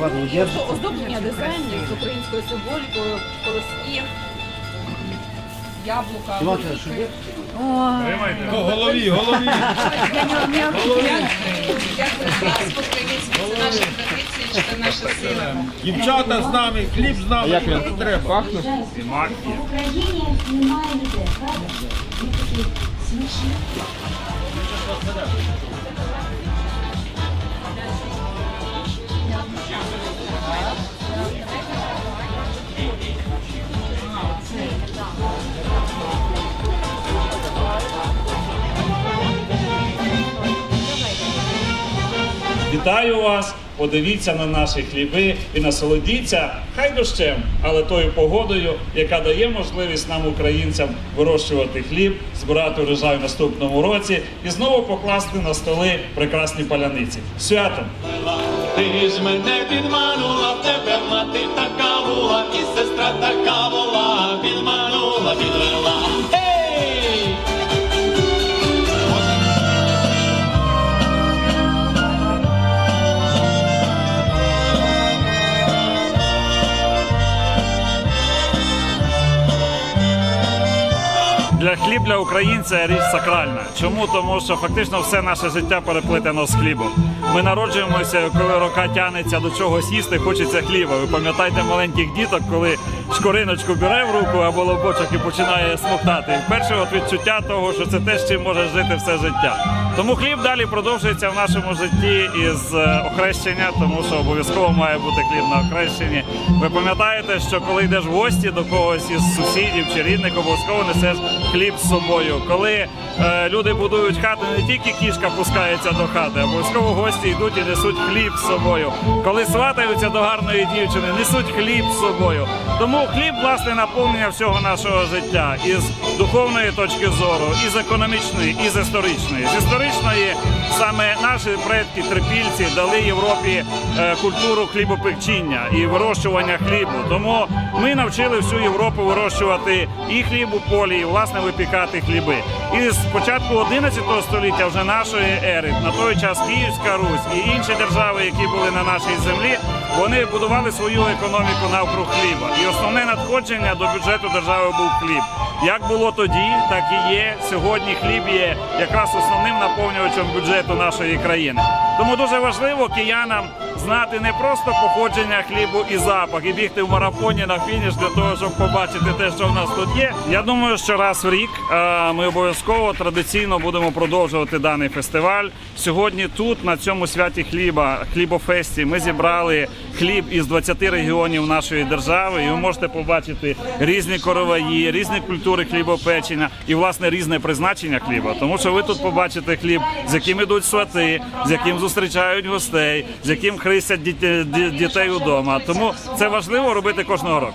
Ладно, я... Оздоблення дизайнів з українською символікою, колосків, яблука. Горіхи. що є? По голові, голові. Дякую за нас по-українськи. Це це наша. Дівчата з нами, хліб з нами. Як він треба? Пахне? В Україні немає ніде, правда? Вони такі смішні. Вітаю вас! Подивіться на наші хліби і насолодіться хай дощем, але тою погодою, яка дає можливість нам, українцям, вирощувати хліб, збирати урожай в наступному році і знову покласти на столи прекрасні паляниці. Святом! Ти ж мене підманула, Для хліб для українця річ сакральна. Чому? Тому що фактично все наше життя переплетено з хлібом. Ми народжуємося, коли рука тянеться до чогось їсти, хочеться хліба. Ви пам'ятаєте маленьких діток, коли шкориночку бере в руку або лобочок і починає смоктати. І перше от відчуття того, що це те, з чим може жити все життя. Тому хліб далі продовжується в нашому житті із е, охрещення, тому що обов'язково має бути хліб на охрещенні. Ви пам'ятаєте, що коли йдеш в гості до когось із сусідів чи рідних, обов'язково несеш хліб з собою. Коли е, люди будують хати, не тільки кішка пускається до хати, а обов'язково гості йдуть і несуть хліб з собою. Коли сватаються до гарної дівчини, несуть хліб з собою. Тому хліб, власне, наповнення всього нашого життя із духовної точки зору, із економічної, і з історичної. З історичної саме наші предки, трипільці, дали Європі е, культуру хлібопекчіння і вирощування хлібу. Тому ми навчили всю Європу вирощувати і хліб у полі, і власне випікати хліби. І з початку 11 століття вже нашої ери, на той час Київська Русь і інші держави, які були на нашій землі, вони будували свою економіку навкруг хліба. І основне надходження до бюджету держави був хліб. Як було тоді, так і є. Сьогодні хліб є якраз основним наповнювачем бюджету нашої країни. Тому дуже важливо киянам знати не просто походження хлібу і запах, і бігти в марафоні на фініш для того, щоб побачити те, що в нас тут є. Я думаю, що раз в рік е, ми обов'язково традиційно будемо продовжувати даний фестиваль. Сьогодні тут, на цьому святі хліба, хлібофесті, ми зібрали хліб із 20 регіонів нашої держави. І ви можете побачити різні короваї, різні культури хлібопечення і власне різне призначення хліба. Тому що ви тут побачите хліб, з яким ідуть свати, з яким зустрічають гостей, з яким хрестять діте- дітей удома. Тому це важливо робити кожного року.